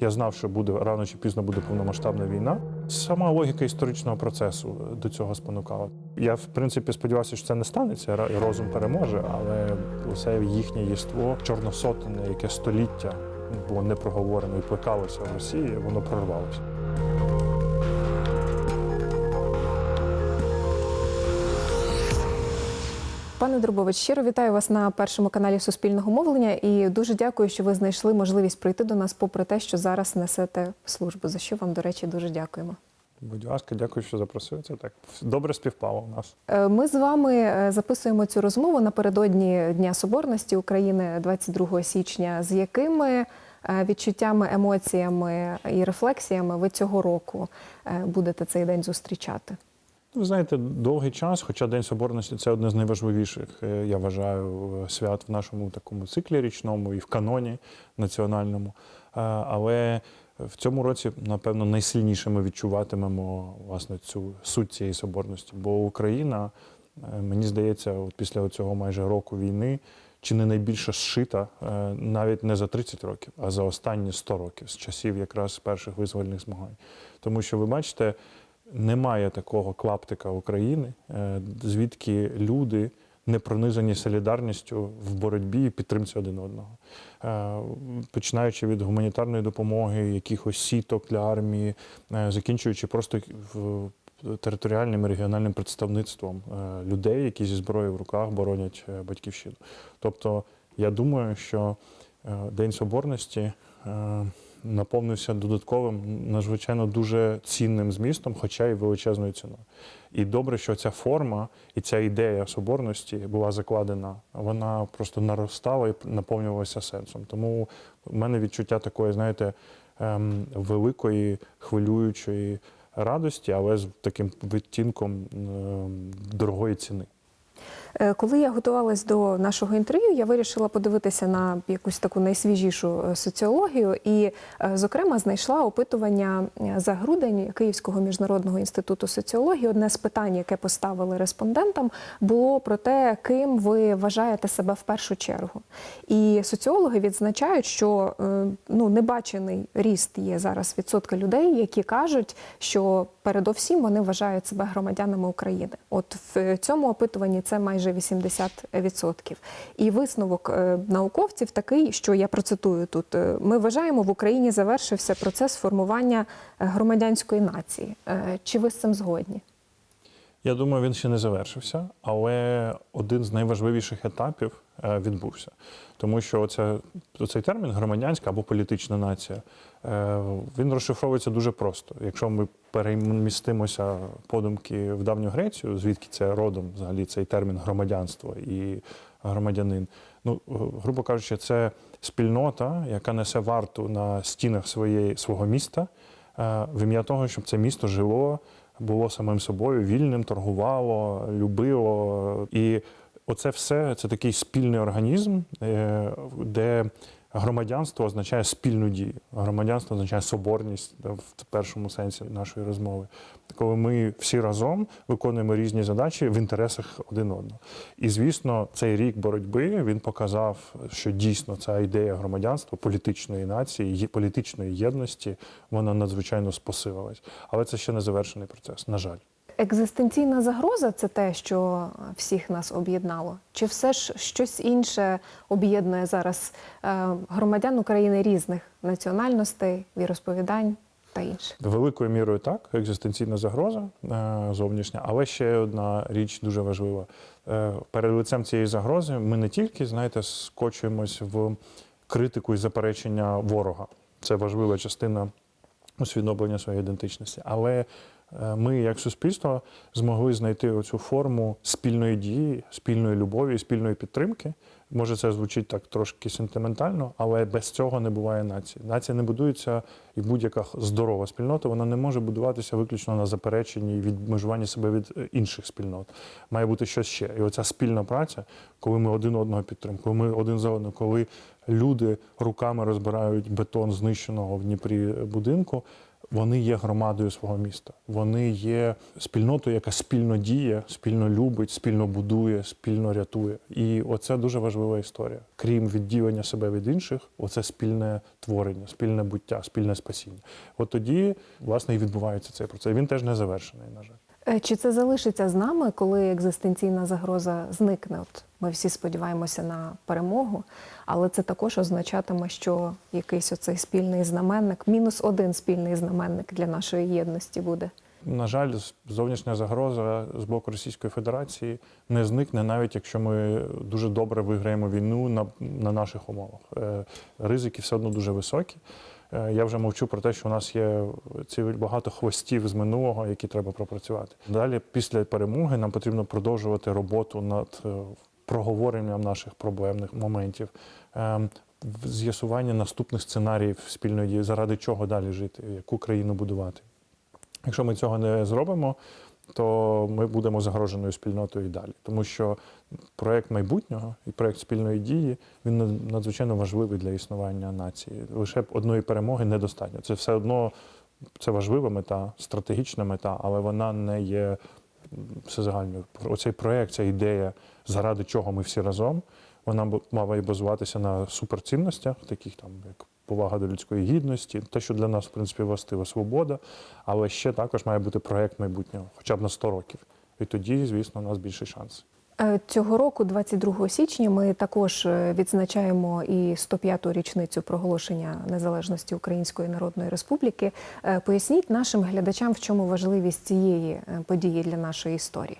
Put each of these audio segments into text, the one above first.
Я знав, що буде рано чи пізно буде повномасштабна війна. Сама логіка історичного процесу до цього спонукала. Я в принципі сподівався, що це не станеться. Розум переможе, але усе їхнє єство чорносотене, яке століття було не проговорено і плекалося в Росії, воно прорвалося. Пане Дробович, щиро вітаю вас на першому каналі Суспільного мовлення і дуже дякую, що ви знайшли можливість прийти до нас, попри те, що зараз несете службу. За що вам, до речі, дуже дякуємо. Будь ласка, дякую, що запросили. Це так добре співпало у нас. Е, Ми з вами е, записуємо цю розмову напередодні Дня Соборності України 22 січня. З якими е, відчуттями, емоціями і рефлексіями ви цього року будете цей день зустрічати? Ви знаєте, довгий час, хоча День Соборності це одне з найважливіших, е, я вважаю, е, свят в нашому такому циклі річному і в каноні національному. Е, Але в цьому році, напевно, найсильніше ми відчуватимемо власне цю суть цієї соборності. Бо Україна, мені здається, от після цього майже року війни. Чи не найбільше зшита навіть не за 30 років, а за останні 100 років з часів якраз перших визвольних змагань. Тому що ви бачите, немає такого клаптика України, е, звідки люди не пронизані солідарністю в боротьбі і підтримці один одного. Е, Починаючи від гуманітарної допомоги, якихось сіток для армії, е, закінчуючи просто територіальним і регіональним представництвом людей, які зі зброєю в руках боронять батьківщину. Тобто, я думаю, що День Соборності наповнився додатковим, надзвичайно дуже цінним змістом, хоча й величезною ціною. І добре, що ця форма і ця ідея соборності була закладена, вона просто наростала і наповнювалася сенсом. Тому в мене відчуття такої, знаєте, ем, великої хвилюючої радості, але з таким відтінком ем, дорогої ціни. Е, Коли я готувалась до нашого інтерв'ю, я вирішила подивитися на якусь таку найсвіжішу е, соціологію, і, е, зокрема, знайшла опитування за грудень Київського міжнародного інституту соціології. Одне з питань, яке поставили респондентам, було про те, ким ви вважаєте себе в першу чергу. І соціологи відзначають, що ну небачений ріст є зараз відсотка людей, які кажуть, що передовсім вони вважають себе громадянами України. От в цьому опитуванні це майже 80%. І висновок е, науковців такий, що я процитую тут: е, ми вважаємо, в Україні завершився процес формування громадянської нації. Е, Чи ви з цим згодні? Я думаю, він ще не завершився, але один з найважливіших етапів е, відбувся. Тому що оце, цей термін громадянська або політична нація, е, він розшифровується дуже просто. Якщо ми перемістимося подумки в давню Грецію, звідки це родом взагалі цей термін громадянство і громадянин. Ну, е, грубо кажучи, це спільнота, яка несе варту на стінах своєї, свого міста в ім'я того, щоб це місто жило було самим собою вільним, торгувало, любило. І оце все це такий спільний організм, е, де громадянство означає спільну дію. Громадянство означає соборність в першому сенсі нашої розмови. Коли ми всі разом виконуємо різні задачі в інтересах один одного. І звісно, цей рік боротьби він показав, що дійсно ця ідея громадянства, політичної нації, політичної єдності, вона надзвичайно посилилась. Але це ще не завершений процес, на жаль. Екзистенційна загроза це те, що всіх нас об'єднало? Чи все ж щось інше об'єднує зараз е, громадян України різних національностей, віросповідань та інше? Великою мірою так, екзистенційна загроза е, зовнішня, але ще одна річ дуже важлива. Е, Перед лицем цієї загрози ми не тільки, знаєте, скочуємось в критику і заперечення ворога. Це важлива частина усвідомлення своєї ідентичності. Але ми, як суспільство, змогли знайти оцю форму спільної дії, спільної любові, спільної підтримки. Може, це звучить так трошки сентиментально, але без цього не буває нації. Нація не будується, і будь-яка здорова спільнота вона не може будуватися виключно на запереченні і відмежуванні себе від е, інших спільнот. Має бути щось ще. І оця спільна праця, коли ми один одного підтримуємо, коли ми один за одним, коли люди руками розбирають бетон знищеного в Дніпрі будинку. Вони є громадою свого міста. Вони є спільнотою, яка спільно діє, спільно любить, спільно будує, спільно рятує. І оце дуже важлива історія. Крім відділення себе від інших, оце спільне творення, спільне буття, спільне спасіння. От тоді, власне, і відбувається цей процес. Він теж не завершений, на жаль. Е, Чи це залишиться з нами, коли екзистенційна загроза зникне? От ми всі сподіваємося на перемогу, але це також означатиме, що якийсь оцей спільний знаменник, мінус один спільний знаменник для нашої єдності буде. На жаль, зовнішня загроза з боку Російської Федерації не зникне, навіть якщо ми дуже добре виграємо війну на, на наших умовах. Е, Ризики все одно дуже високі. Е, Я вже мовчу про те, що у нас є ці багато хвостів з минулого, які треба пропрацювати. Далі, після перемоги, нам потрібно продовжувати роботу над е, проговоренням наших проблемних моментів, е, з'ясування наступних сценаріїв спільної дії, заради чого далі жити, яку країну будувати. Якщо ми цього не зробимо, то ми будемо загроженою спільнотою і далі. Тому що проєкт майбутнього і проєкт спільної дії він надзвичайно важливий для існування нації. Лише б одної перемоги недостатньо. Це все одно це важлива мета, стратегічна мета, але вона не є всезагальною. Оцей проєкт, ця ідея, заради чого ми всі разом, вона мала базуватися на суперцінностях, таких там як повага до людської гідності, те, що для нас, в принципі, властива свобода, але ще також має бути проєкт майбутнього, хоча б на 100 років. І тоді, звісно, у нас більший шанс. Е, Цього року, 22 січня, ми також е, відзначаємо і 105-ту річницю проголошення незалежності Української Народної Республіки. Е, Поясніть нашим глядачам, в чому важливість цієї події для нашої історії.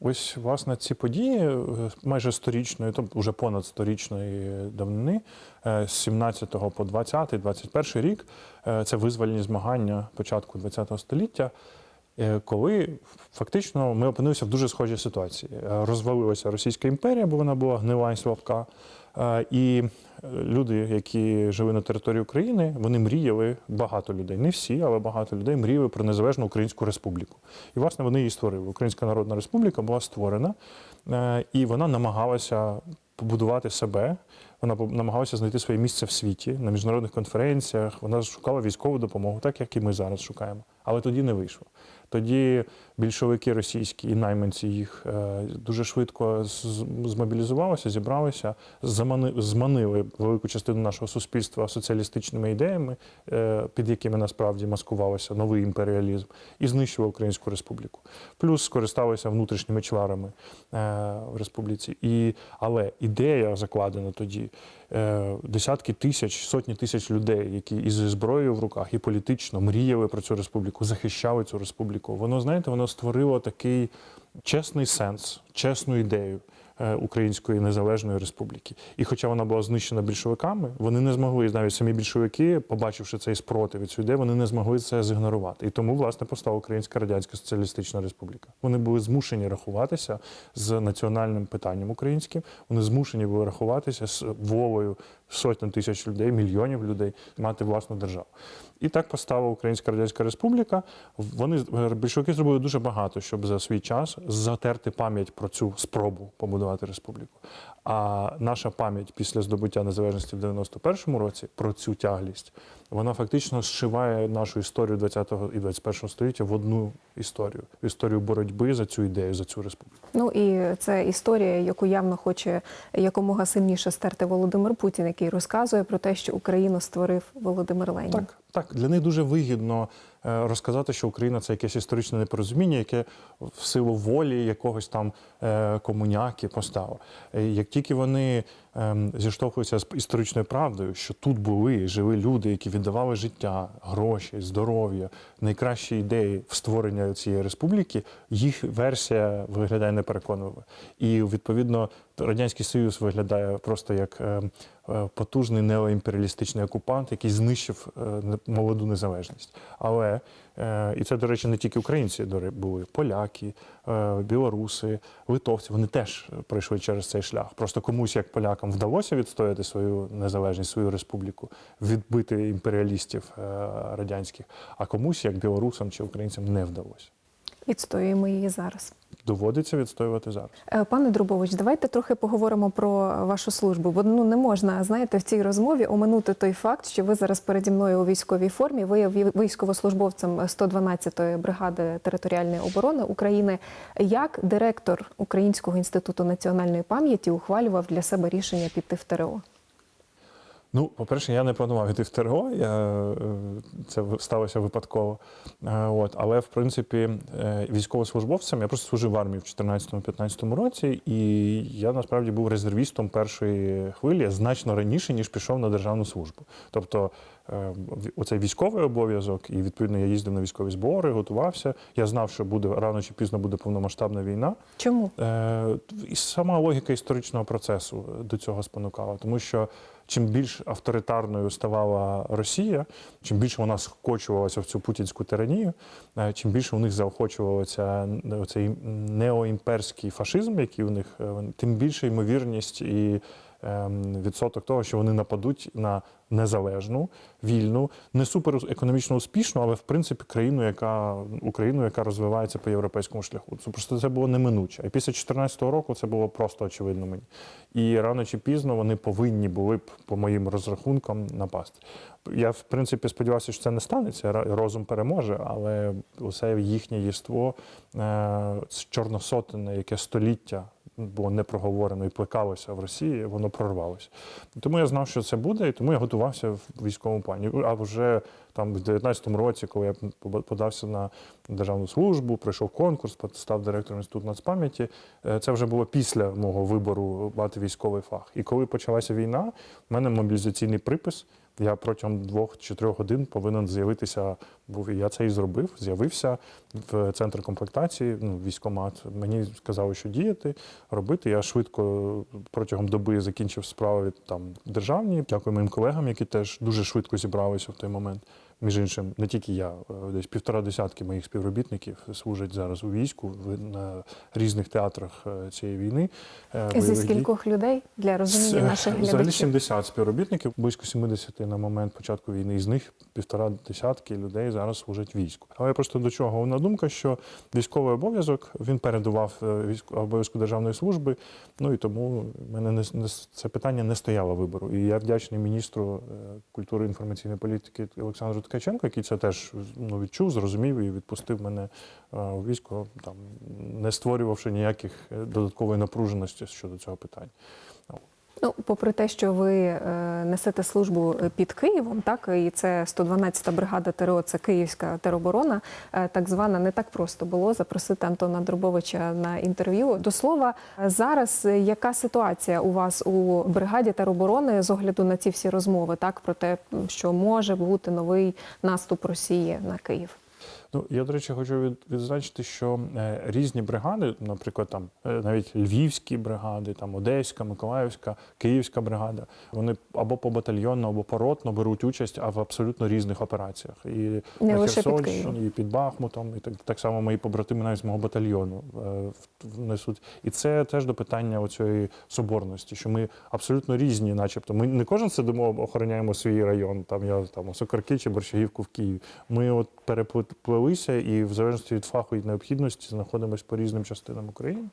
Ось, власне, ці події е, майже сторічної, тобто вже понад сторічної давнини, е, з 17 по 20, 21 рік, е, це визвольні змагання початку ХХ століття, коли фактично ми опинилися в дуже схожій ситуації. Розвалилася Російська імперія, бо вона була гнила і слабка. Е, І е, люди, які жили на території України, вони мріяли, багато людей, не всі, але багато людей мріяли про незалежну Українську республіку. І, власне, вони її створили. Українська Народна Республіка була створена, е, і вона намагалася побудувати себе. Вона намагалася знайти своє місце в світі на міжнародних конференціях. Вона шукала військову допомогу, так як і ми зараз шукаємо. Але тоді не вийшло. Тоді більшовики російські і найманці їх е, дуже швидко змобілізувалися, зібралися, зманили велику частину нашого суспільства соціалістичними ідеями, е, під якими насправді маскувався новий імперіалізм, і знищили Українську республіку. Плюс скористалися внутрішніми чварами е, в республіці. І, але ідея закладена тоді. Десятки тисяч, сотні тисяч людей, які із зброєю в руках і політично мріяли про цю республіку, захищали цю республіку. Воно, знаєте, воно створило такий чесний сенс, чесну ідею е, Української незалежної республіки. І хоча вона була знищена більшовиками, вони не змогли, навіть самі більшовики, побачивши цей спротив і цю ідею, вони не змогли це зігнорувати. І тому, власне, постала Українська Радянська Соціалістична Республіка. Вони були змушені рахуватися з національним питанням українським. Вони змушені були рахуватися з волею сотень тисяч людей, мільйонів людей мати власну державу. І так постала Українська Радянська Республіка. Вони більшовики зробили дуже багато, щоб за свій час затерти пам'ять про цю спробу побудувати республіку. А наша пам'ять після здобуття незалежності в 91-му році про цю тяглість, вона фактично зшиває нашу історію 20-го і 21-го століття в одну історію історію боротьби за цю ідею, за цю республіку. Ну і це історія, яку явно хоче якомога сильніше стерти Володимир Путін, який розказує про те, що Україну створив Володимир Ленін. Так, так, для них дуже вигідно розказати, що Україна це якесь історичне непорозуміння, яке в силу волі якогось там е, комуняки постало. Е, Як тільки вони ем, зіштовхуються з історичною правдою, що тут були, жили люди, які віддавали життя, гроші, здоров'я, найкращі ідеї в створення цієї республіки, їх версія виглядає непереконливо. І відповідно радянський союз виглядає просто як е, е, потужний неоімперіалістичний окупант, який знищив е, молоду незалежність. Але е, і це, до речі, не тільки українці були поляки, е, білоруси, литовці. Вони теж пройшли через цей шлях. Просто комусь, як полякам, вдалося відстояти свою незалежність, свою республіку, відбити імперіалістів е, радянських, а комусь, як білорусам чи українцям, не вдалося. Відстоюємо її зараз. Доводиться відстоювати зараз. Е, Пане Друбович, давайте трохи поговоримо про вашу службу, бо ну не можна, знаєте, в цій розмові оминути той факт, що ви зараз переді мною у військовій формі. Ви військовослужбовцем 112-ї бригади територіальної оборони України. Як директор Українського інституту національної пам'яті ухвалював для себе рішення піти в ТРО? Ну, по-перше, я не планував йти в ТРО, я, е, це сталося випадково. Е, От, але, в принципі, е, військовослужбовцем я просто служив в армії в 2014-2015 році, і я насправді був резервістом першої хвилі значно раніше, ніж пішов на державну службу. Тобто оцей військовий обов'язок, і відповідно я їздив на військові збори, готувався. Я знав, що буде рано чи пізно буде повномасштабна війна. Чому? І сама логіка історичного процесу до цього спонукала, тому що чим більш авторитарною ставала Росія, чим більше вона скочувалася в цю путінську тиранію, е, чим більше у них заохочувалося цей неоімперський фашизм, який у них, е, тим більше ймовірність і відсоток того, що вони нападуть на незалежну, вільну, не супер економічно успішну, але в принципі країну, яка Україну, яка розвивається по європейському шляху. Це просто це було неминуче. А після 2014 року це було просто очевидно мені. І рано чи пізно вони повинні були б, по моїм розрахункам, напасти. Я в принципі сподівався, що це не станеться. Розум переможе, але усе їхнє єство е, чорносотене, яке століття було не проговорено і плекалося в Росії, воно прорвалося. Тому я знав, що це буде, і тому я готувався в військовому плані. А вже там в 19-му році, коли я подався на державну службу, пройшов конкурс, став директором інституту нацпам'яті, е, це вже було після мого вибору мати військовий фах. І коли почалася війна, в мене мобілізаційний припис. Я протягом двох чи трьох годин повинен з'явитися. Був і я це і зробив. З'явився в центр комплектації, ну, військомат. Мені сказали, що діяти, робити. Я швидко протягом доби закінчив справи там державні. Дякую моїм колегам, які теж дуже швидко зібралися в той момент. Між іншим, не тільки я, е, десь півтора десятки моїх співробітників служать зараз у війську в- на різних театрах е, цієї війни. е, Зі скількох людей для розуміння наших Взагалі глядачів? 70 співробітників, близько 70 на момент початку війни. Із них півтора десятки людей зараз служать війську. Але просто до чого головна думка, що військовий обов'язок він передував е, обов'язку державної служби. Ну і тому мене не, не це питання не стояло вибору. І я вдячний міністру е, культури і інформаційної політики Олександру Ткаченко, який це теж ну, відчув, зрозумів і відпустив мене е, у військо, там не створювавши ніяких е, додаткової напруженості щодо цього питання. Ну, попри те, що ви е, несете службу під Києвом, так і це 112-та бригада ТРО, це Київська тероборона, е, так звана, не так просто було запросити Антона Дробовича на інтерв'ю. До слова, зараз е, яка ситуація у вас у бригаді тероборони з огляду на ці всі розмови, так про те, що може бути новий наступ Росії на Київ? Ну, я, до речі, хочу від, відзначити, що е, різні бригади, наприклад, там е, навіть львівські бригади, там Одеська, Миколаївська, Київська бригада, вони або по батальйонно, або поротно беруть участь а в абсолютно різних операціях. І Не на лише під Херсонщині, і під Бахмутом, і так, так само мої побратими навіть з мого батальйону е, внесуть. І це теж до питання оцієї соборності, що ми абсолютно різні, начебто. Ми не кожен сидимо, охороняємо свій район. Там я там Сокарки чи Борщагівку в Києві. Ми от переплилися і в залежності від фаху і необхідності знаходимося по різним частинам України.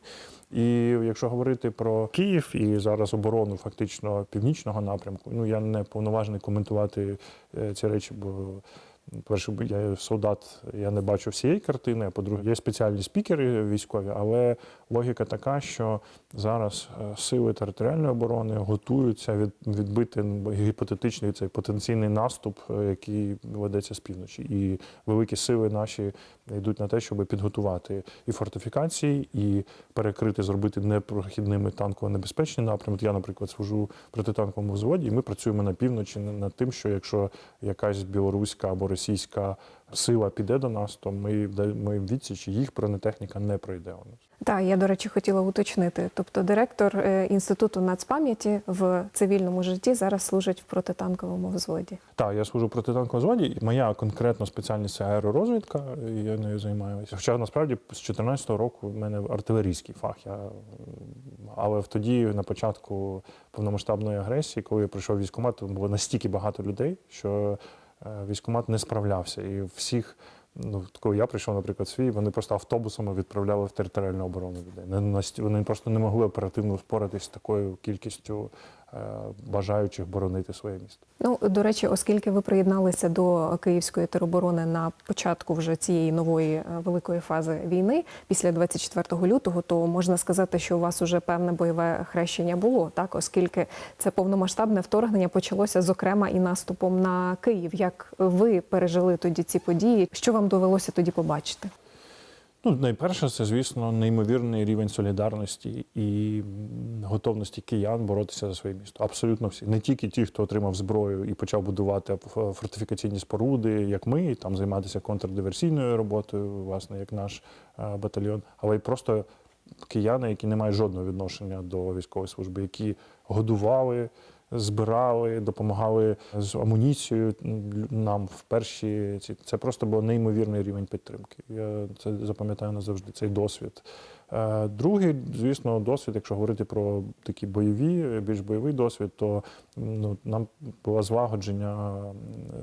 І якщо говорити про Київ і зараз оборону фактично північного напрямку, ну я не повноважений коментувати е, ці речі, бо Перше, я солдат, я не бачу всієї картини. По-друге, є спеціальні спікери військові, але логіка така, що зараз е, сили територіальної оборони готуються від, відбити гіпотетичний цей потенційний наступ, е, який ведеться з півночі. І великі сили наші йдуть на те, щоб підготувати і фортифікації, і перекрити, зробити непрохідними танково небезпечні напрямки. Я, наприклад, служу протитанковому взводі, і ми працюємо на півночі над тим, що якщо якась білоруська або російська сила піде до нас, то ми ми відсіч, їх бронетехніка не пройде у нас. Так, я, до речі, хотіла уточнити. Тобто директор е, Інституту нацпам'яті в цивільному житті зараз служить в протитанковому взводі. Так, я служу в протитанковому взводі, моя конкретна спеціальність це аеророзвідка, і я нею займаюся. Хоча насправді з 2014 року в мене артилерійський фах. Я, але тоді, на початку повномасштабної агресії, коли я прийшов в військкомат, було настільки багато людей, що військкомат не справлявся. І всіх Ну, коли я прийшов, наприклад, свій, вони просто автобусами відправляли в територіальну оборону людей. Вони просто не могли оперативно впоратись з такою кількістю е, бажаючих боронити своє місто. Ну, до речі, оскільки ви приєдналися до Київської тероборони на початку вже цієї нової е, великої фази війни після 24 лютого, то можна сказати, що у вас уже певне бойове хрещення було, так, оскільки це повномасштабне вторгнення почалося, зокрема, і наступом на Київ. Як ви пережили тоді ці події? Що вам довелося тоді побачити? Ну, найперше, це, звісно, неймовірний рівень солідарності і готовності киян боротися за своє місто. Абсолютно всі. Не тільки ті, хто отримав зброю і почав будувати фортифікаційні споруди, як ми, там займатися контрдиверсійною роботою, власне, як наш е, батальйон, але й просто кияни, які не мають жодного відношення до військової служби, які годували. Збирали, допомагали з амуніцією нам в перші ці. Це просто був неймовірний рівень підтримки. Я це запам'ятаю назавжди цей досвід. Е, Другий, звісно, досвід, якщо говорити про такі бойові, більш бойовий досвід, то ну, нам було злагодження.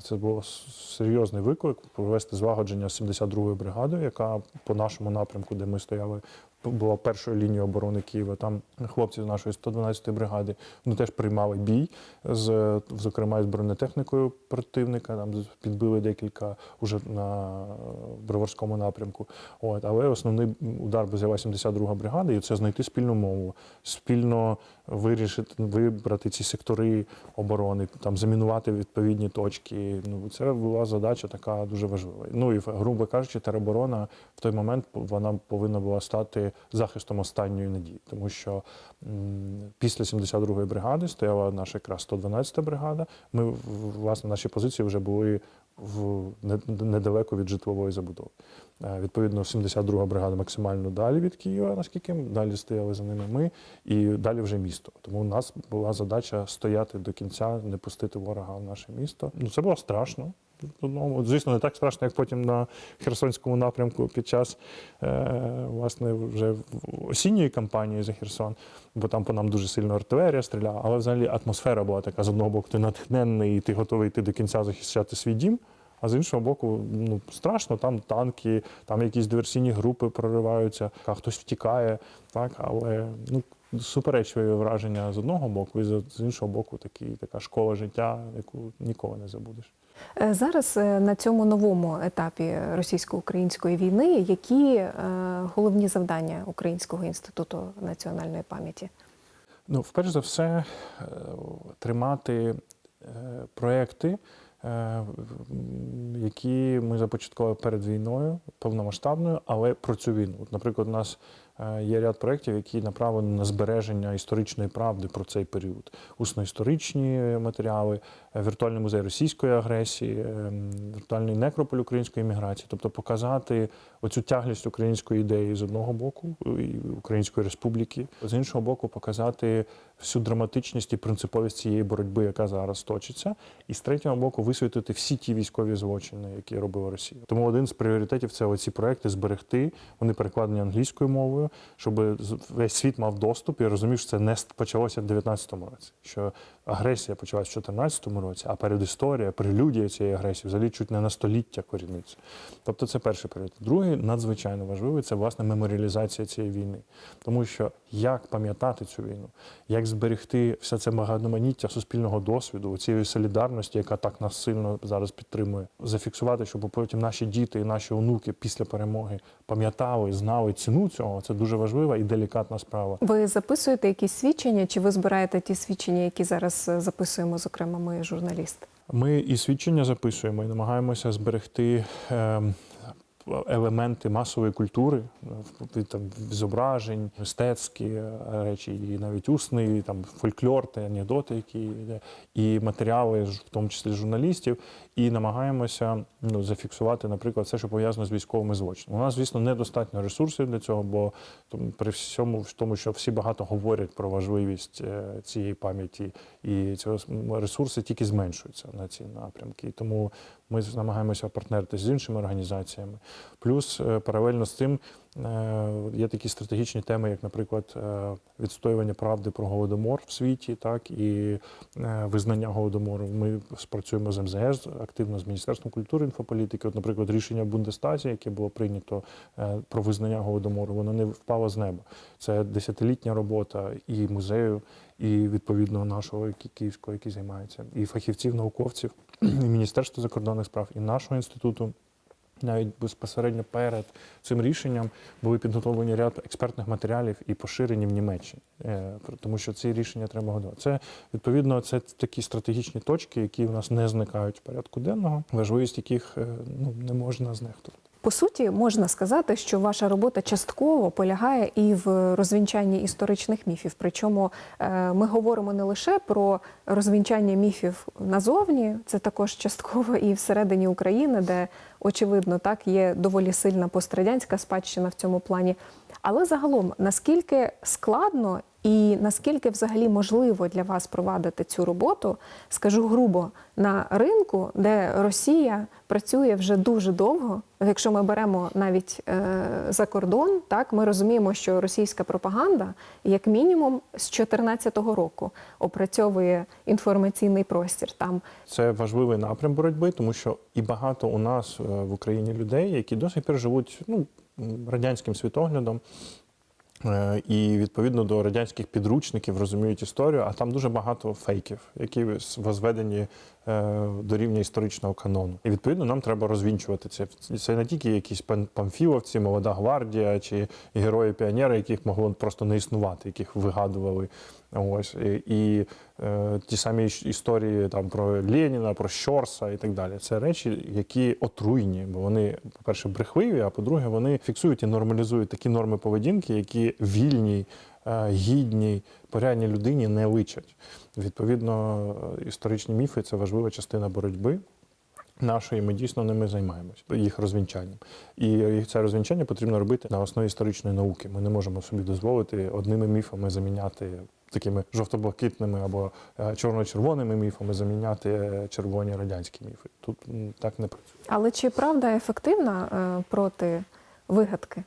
Це був серйозний виклик провести злагодження з 72-ю бригадою, яка по нашому напрямку, де ми стояли, була першою лінією оборони Києва. Там хлопці з нашої 112-ї бригади вони теж приймали бій з зокрема з бронетехнікою противника. Там підбили декілька уже на Броварському напрямку. От, але основний удар взяла 72-га бригада, і це знайти спільну мову, спільно вирішити, вибрати ці сектори оборони, там замінувати відповідні точки. Ну це була задача така дуже важлива. Ну і грубо кажучи, тероборона в той момент вона повинна була стати захистом останньої надії, тому що після 72-ї бригади стояла наша якраз 112-та бригада. Ми власне наші позиції вже були в недалеко від житлової забудови. Е, Відповідно, 72-га бригада максимально далі від Києва, наскільки далі стояли за ними ми, і далі вже місто. Тому у нас була задача стояти до кінця, не пустити ворога в наше місто. Ну це було страшно. Одного- Звісно, не так страшно, як потім на Херсонському напрямку під час е, власне вже осінньої кампанії за Херсон, бо там по нам дуже сильно артилерія стріляла. Але взагалі атмосфера була така: з одного боку, ти натхненний, і ти готовий йти до кінця захищати свій дім. А з іншого боку, ну страшно, там танки, там якісь диверсійні групи прориваються, а хтось втікає, так, але ну, суперечливі враження з одного боку, і з іншого боку, такі, така школа життя, яку ніколи не забудеш. Е, Зараз е, на цьому новому етапі російсько-української війни які е, головні завдання Українського інституту національної пам'яті? Ну, вперше за все, тримати проекти, які ми започаткували перед війною, повномасштабною, але про цю війну. Наприклад, у нас є ряд проєктів, які направлені на збереження історичної правди про цей період. Усно-історичні матеріали, е, віртуальний музей російської агресії, е, віртуальний некрополь української міграції, тобто показати оцю тяглість української ідеї з одного боку, і Української республіки, з іншого боку, показати всю драматичність і принциповість цієї боротьби, яка зараз точиться, і з третього боку висвітлити всі ті військові злочини, які робила Росія. Тому один з пріоритетів це оці проекти зберегти. Вони перекладені англійською мовою, щоб весь світ мав доступ і розумів, що це не почалося в 19-му році. Що агресія почалась в 14-му році, а передісторія, прелюдія цієї агресії взагалі чуть не на століття коріниться. Тобто це перший період. Другий надзвичайно важливий це власне меморіалізація цієї війни. Тому що як пам'ятати цю війну, як зберегти все це багатоманіття суспільного досвіду, цієї солідарності, яка так нас сильно зараз підтримує, зафіксувати, щоб потім наші діти і наші онуки після перемоги пам'ятали, знали ціну цього. Це дуже важлива і делікатна справа. Ви записуєте якісь свідчення, чи ви збираєте ті свідчення, які зараз е, записуємо, зокрема, ми журналісти? Ми і свідчення записуємо, і намагаємося зберегти. ем, Елементи масової культури, там зображень, мистецькі е, речі, і навіть усний, там фольклор, та анекдоти, які є, і матеріали, в тому числі журналістів, і намагаємося ну, зафіксувати, наприклад, все, що пов'язано з військовими злочинами. У нас, звісно, недостатньо ресурсів для цього, бо тому, при всьому тому, що всі багато говорять про важливість е, цієї пам'яті, і цього ресурси тільки зменшуються на ці напрямки. Тому ми намагаємося партнерити з іншими організаціями. Плюс е, паралельно з цим Е, Є такі стратегічні теми, як, наприклад, е, відстоювання правди про голодомор в світі, так і визнання голодомору. Ми спрацюємо з МЗС активно з Міністерством культури інфополітики. От, наприклад, рішення Бундестазі, яке було прийнято про визнання голодомору, воно не впало з неба. Це десятилітня робота і музею, і відповідно нашого ки- київського, який займається, і фахівців, науковців, і Міністерства закордонних справ, і нашого інституту. Навіть безпосередньо перед цим рішенням були підготовлені ряд експертних матеріалів і поширені в Німеччині, Е, тому що ці рішення треба готувати. Це відповідно це такі стратегічні точки, які у нас не зникають в порядку денного, важливість яких е, ну не можна знехтувати. По суті, можна сказати, що ваша робота частково полягає і в розвінчанні історичних міфів. Причому е, ми говоримо не лише про розвінчання міфів назовні, це також частково і всередині України, де очевидно так є доволі сильна пострадянська спадщина в цьому плані. Але загалом наскільки складно і наскільки взагалі можливо для вас провадити цю роботу, скажу грубо, на ринку, де Росія працює вже дуже довго. Якщо ми беремо навіть е, за кордон, так ми розуміємо, що російська пропаганда, як мінімум, з 2014 року опрацьовує інформаційний простір. Там Це важливий напрям боротьби, тому що і багато у нас е, в Україні людей, які до сих пір ну, радянським світоглядом. Е, І відповідно до радянських підручників розуміють історію, а там дуже багато фейків, які возведені до рівня історичного канону. І відповідно нам треба розвінчувати це. Це не тільки якісь памфіловці, молода гвардія чи герої піонери, яких могло просто не існувати, яких вигадували. Ось і, і е, ті самі історії там про Леніна, про Щорса і так далі. Це речі, які отруйні, бо вони, по-перше, брехливі, а по-друге, вони фіксують і нормалізують такі норми поведінки, які вільній, е, гідній, порядній людині не личать. Відповідно, е, історичні міфи це важлива частина боротьби. Нашої ми дійсно ними займаємось їх розвінчанням. І це розвінчання потрібно робити на основі історичної науки. Ми не можемо собі дозволити одними міфами заміняти такими жовто-блакитними або е, чорно-червоними міфами заміняти е, червоні радянські міфи. Тут так не працює. але чи правда ефективна проти вигадки?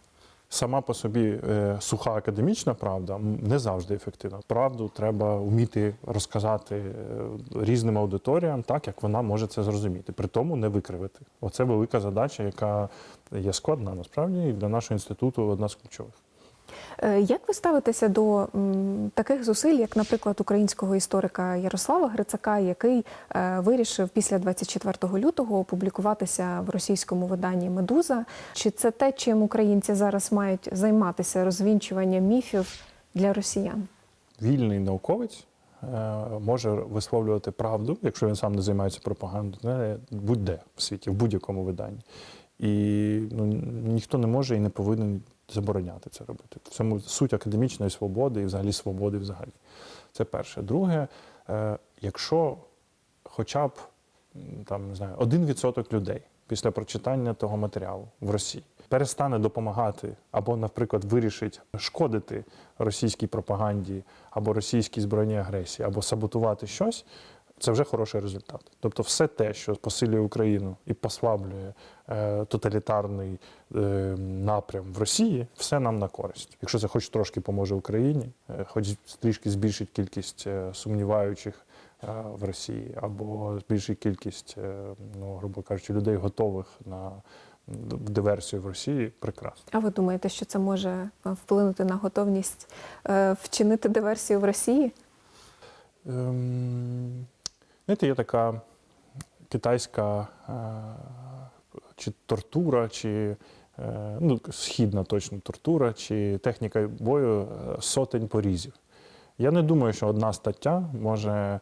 Сама по собі е, суха академічна правда не завжди ефективна. Правду треба вміти розказати е, різним аудиторіям так, як вона може це зрозуміти, при тому не викривити. Оце велика задача, яка є складна насправді і для нашого інституту одна з ключових. Е, Як ви ставитеся до таких зусиль, як, наприклад, українського історика Ярослава Грицака, який е, вирішив після 24 лютого опублікуватися в російському виданні Медуза? Чи це те, чим українці зараз мають займатися розвінчуванням міфів для росіян? Вільний науковець е, може висловлювати правду, якщо він сам не займається пропагандою, будь-де в світі, в будь-якому виданні. І ну, ніхто не може і не повинен забороняти це робити. В цьому суть академічної свободи і взагалі свободи взагалі. Це перше. Друге, е, якщо хоча б там, не знаю, 1% людей після прочитання того матеріалу в Росії перестане допомагати або, наприклад, вирішить шкодити російській пропаганді або російській збройній агресії, або саботувати щось, це вже хороший результат. Тобто, все те, що посилює Україну і послаблює е, тоталітарний е, напрям в Росії, все нам на користь. Якщо це хоч трошки поможе Україні, е, хоч трішки збільшить кількість е, сумніваючих е, в Росії, або збільшить кількість, е, ну грубо кажучи, людей готових на диверсію в Росії, прекрасно. А ви думаєте, що це може е, вплинути на готовність е, вчинити диверсію в Росії? Ем, знаєте, є така китайська е, чи тортура, чи е, ну, східна точно тортура, чи техніка бою е, сотень порізів. Я не думаю, що одна стаття може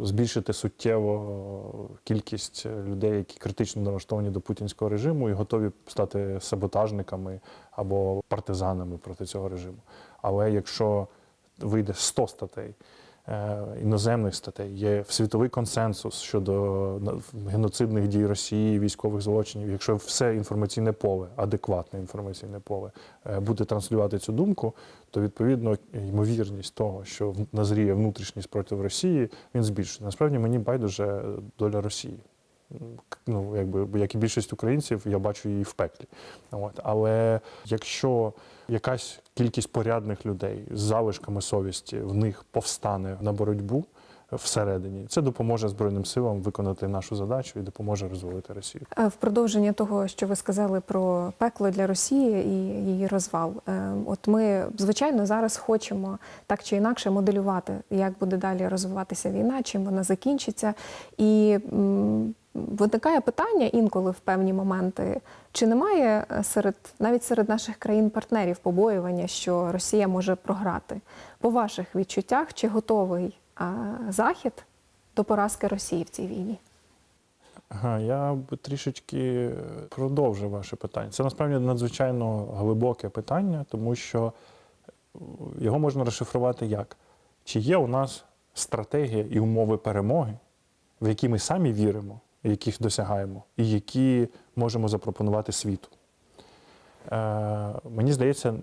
збільшити суттєво кількість людей, які критично налаштовані до путінського режиму і готові стати саботажниками або партизанами проти цього режиму. Але якщо вийде 100 статей, іноземних статей, є світовий консенсус щодо геноцидних дій Росії, військових злочинів. Якщо все інформаційне поле, адекватне інформаційне поле, е, буде транслювати цю думку, то відповідно ймовірність того, що назріє внутрішній спротив Росії, він збільшує. Насправді мені байдуже доля Росії. Ну, якби, як і більшість українців, я бачу її в пеклі. От. Але якщо якась кількість порядних людей з залишками совісті в них повстане на боротьбу всередині, це допоможе Збройним силам виконати нашу задачу і допоможе розвалити Росію. Е, В продовження того, що ви сказали про пекло для Росії і її розвал. Е, От ми, звичайно, зараз хочемо так чи інакше моделювати, як буде далі розвиватися війна, чим вона закінчиться. І виникає питання інколи в певні моменти, чи немає е, серед навіть серед наших країн-партнерів побоювання, що Росія може програти? По ваших відчуттях, чи готовий Захід до поразки Росії в цій війні? Я б трішечки продовжив ваше питання. Це насправді надзвичайно глибоке питання, тому що його можна розшифрувати як: чи є у нас стратегія і умови перемоги, в які ми самі віримо, яких досягаємо, і які можемо запропонувати світу. Е, мені здається,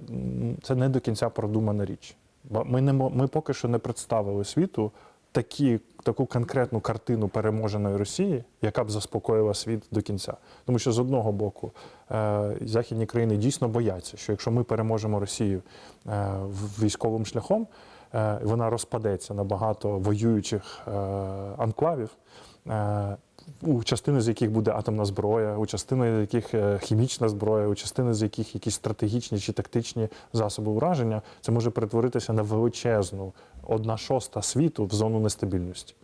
це не до кінця продумана річ. Ми, не, ми поки що не представили світу такі, таку конкретну картину переможеної Росії, яка б заспокоїла світ до кінця. Тому що з одного боку е, західні країни дійсно бояться, що якщо ми переможемо Росію е, військовим шляхом, е, вона розпадеться на багато воюючих е, анклавів. Е, у частини з яких буде атомна зброя, у частини з яких е, хімічна зброя, у частини з яких якісь стратегічні чи тактичні засоби ураження, це може перетворитися на величезну одна шоста світу в зону нестабільності.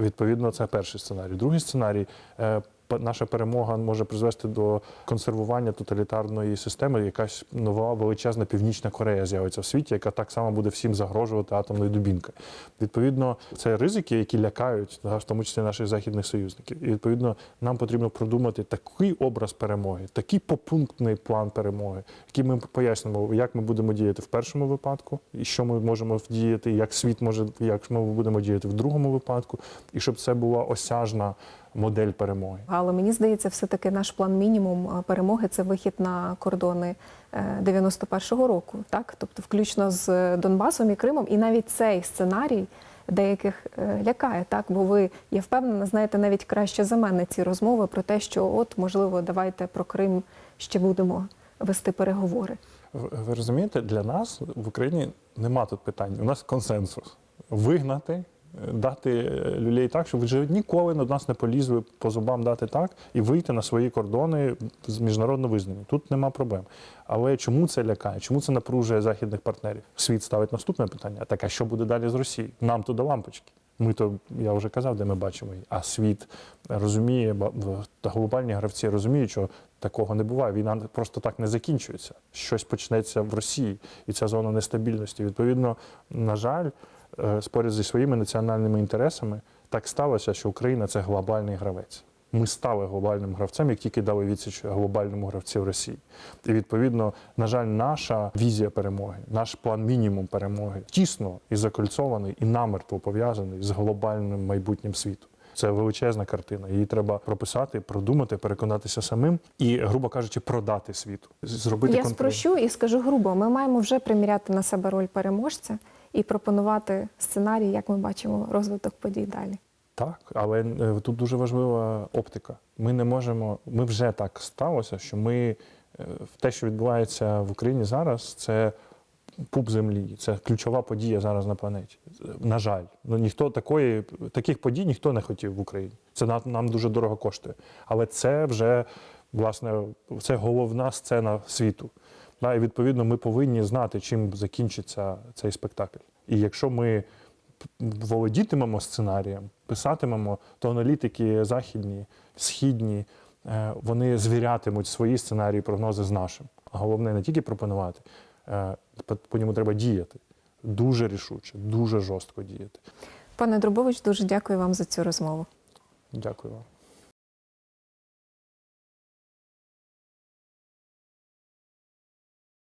Відповідно, це перший сценарій. Другий сценарій е, наша перемога може призвести до консервування тоталітарної системи. Якась нова величезна північна Корея з'явиться в світі, яка так само буде всім загрожувати атомною дубінкою. Відповідно, це ризики, які лякають в тому числі наших західних союзників. І відповідно нам потрібно продумати такий образ перемоги, такий попунктний план перемоги, який ми пояснимо, як ми будемо діяти в першому випадку, і що ми можемо вдіяти, як світ може, як ми будемо діяти в другому випадку, і щоб це була осяжна модель перемоги. Але мені здається, все-таки наш план мінімум е, перемоги це вихід на кордони е, 91-го року, так тобто, включно з Донбасом і Кримом, і навіть цей сценарій деяких е, лякає, так бо ви я впевнена, знаєте навіть краще за мене ці розмови про те, що от можливо, давайте про Крим ще будемо вести переговори. Ви розумієте, для нас в Україні нема тут питань. У нас консенсус. Вигнати, е, дати е, люлей так, щоб вже ніколи на нас не полізли по зубам дати так і вийти на свої кордони з міжнародно визнані. Тут нема проблем. Але чому це лякає? Чому це напружує західних партнерів? Світ ставить наступне питання: так а що буде далі з Росією? Нам то до лампочки. Ми то я вже казав, де ми бачимо її. А світ розуміє, та глобальні гравці розуміють, що такого не буває. Війна просто так не закінчується. Щось почнеться в Росії, і ця зона нестабільності. Відповідно, на жаль, споряд зі своїми національними інтересами, так сталося, що Україна це глобальний гравець. Ми стали глобальним гравцем, як тільки дали відсіч глобальному гравцю Росії. І відповідно, на жаль, наша візія перемоги, наш план мінімум перемоги тісно і закольцований, і намертво пов'язаний з глобальним майбутнім світу. Це величезна картина. Її треба прописати, продумати, переконатися самим і, грубо кажучи, продати світу. Зробити Я контроль. спрощу і скажу грубо: ми маємо вже приміряти на себе роль переможця і пропонувати сценарій, як ми бачимо розвиток подій далі. Так, але е, тут дуже важлива оптика. Ми не можемо. Ми вже так сталося, що ми е, те, що відбувається в Україні зараз, це пуп землі. Це ключова подія зараз на планеті. На жаль, ну ніхто такої таких подій ніхто не хотів в Україні. Це нам, нам дуже дорого коштує. Але це вже власне це головна сцена світу. Да, і відповідно ми повинні знати, чим закінчиться цей спектакль. І якщо ми володітимемо сценарієм, писатимемо, то аналітики західні, східні, е, вони звірятимуть свої сценарії, прогнози з нашим. А головне не тільки пропонувати, е, по- по ньому треба діяти. Дуже рішуче, дуже жорстко діяти. Пане Дробович, дуже дякую вам за цю розмову. Дякую вам.